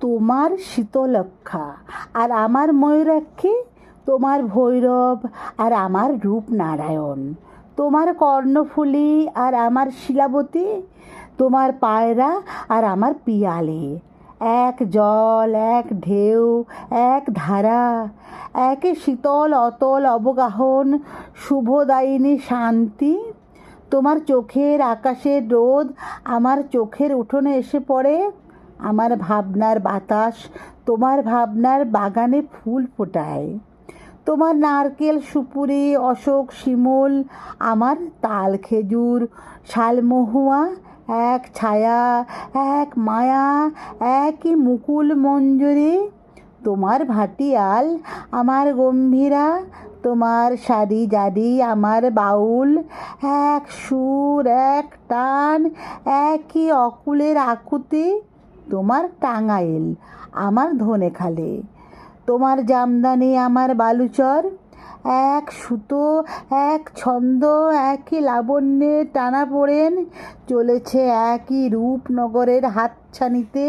তোমার শীতলক্ষা। আর আমার ময়ূরাক্ষী, তোমার ভৈরব, আর আমার রূপনারায়ণ। তোমার কর্ণফুলী, আর আমার শিলাবতী, তোমার পায়রা, আর আমার পিয়ালে। এক জল, এক ঢেউ, এক ধারা, একে শীতল, অতল, অবগাহন, শুভদায়িনী, শান্তি। তোমার চোখের আকাশের রোদ, আমার চোখের উঠোনে এসে পড়ে। আমার ভাবনার বাতাস, তোমার ভাবনার বাগানে ফুল ফোটায়। তোমার নারকেল, সুপুরি, অশোক, শিমুল, আমার তাল খেজুর, শালমহুয়া, এক ছায়া, এক মায়া, একই মুকুল মঞ্জুরি। তোমার ভাটিয়াল, আমার গম্ভীরা, তোমার সারি জারি, আমার বাউল। এক সুর, এক টান, একই অকুলের আকুতি। তোমার টাঙ্গাইল, আমার ধনেখালে। তোমার জামদানি, আমার বালুচর, এক সুতো, এক ছন্দ, একই লাবণ্যে টানা পড়েন, চলেছে একই রূপনগরের হাতছানিতে।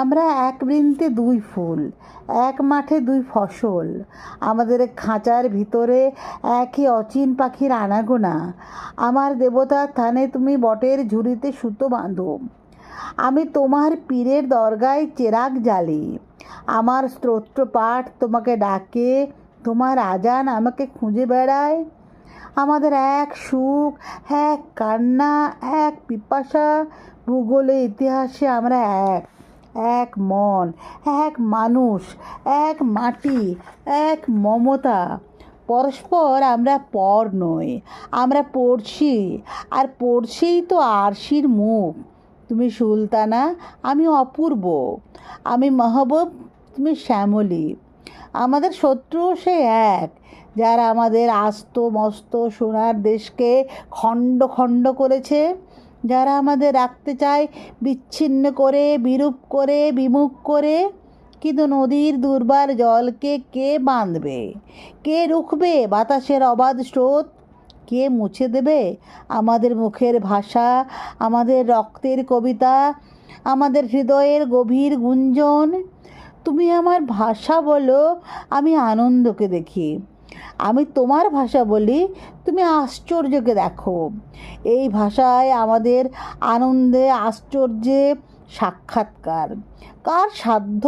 আমরা এক বৃন্তে দুই ফুল, এক মাঠে দুই ফসল, আমাদের খাঁচার ভিতরে একই অচিন পাখির আনাগোনা। আমার দেবতার থানে তুমি বটের ঝুড়িতে সুতো বাঁধো। আমি তোমার পীরের দরগায় চেরাগ জ্বালি। আমার স্তোত্র পাঠ তোমাকে ডাকে, তোমার আজান আমাকে খুঁজে বেড়ায়। আমাদের এক সুখ, এক কান্না, এক পিপাসা ভূগোলে ইতিহাসে আমরা এক। এক মন, এক মানুষ, এক মাটি, এক মমতা। পরস্পর আমরা পর নই, আমরা পড়ছি আর পড়ছেই তো আরশির মুখ। তুমি সুলতানা, আমি অপূর্ব। আমি মাহবুব, তুমি শ্যামলী। আমাদের শত্রু সে এক, যারা আমাদের আস্ত মস্ত সোনার দেশকে খণ্ড খণ্ড করেছে, যারা আমাদের রাখতে চায়, বিচ্ছিন্ন করে, বিরূপ করে, বিমুখ করে। কিন্তু নদীর দুর্বার জলকে কে বাঁধবে? কে রুখবে বাতাসের অবাধ স্রোত? কে মুছে দেবে? আমাদের মুখের ভাষা, আমাদের রক্তের কবিতা, আমাদের হৃদয়ের গভীর গুঞ্জন। তুমি আমার ভাষা বলো, আমি আনন্দকে দেখি। আমি তোমার ভাষা বলি, তুমি আশ্চর্যকে দেখো। এই ভাষায় আমাদের আনন্দে আশ্চর্যে সাক্ষাৎকার। কার সাধ্য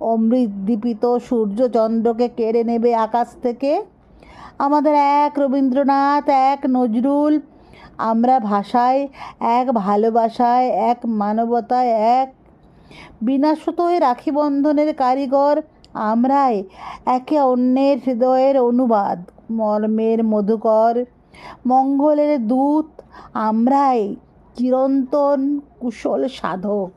অমৃত দীপিত সূর্যচন্দ্রকে কেড়ে নেবে আকাশ থেকে? আমাদের এক রবীন্দ্রনাথ, এক নজরুল, আমরা ভাষায়, এক ভালোবাসায়, এক মানবতায়, এক বিনাশতই রাখি বন্ধনের কারিগর, আমরাই একে অন্যের হৃদয়ের অনুবাদ, মর্মের মধুকর, মঙ্গলের দূত, আমরাই চিরন্তন কুশল সাধক।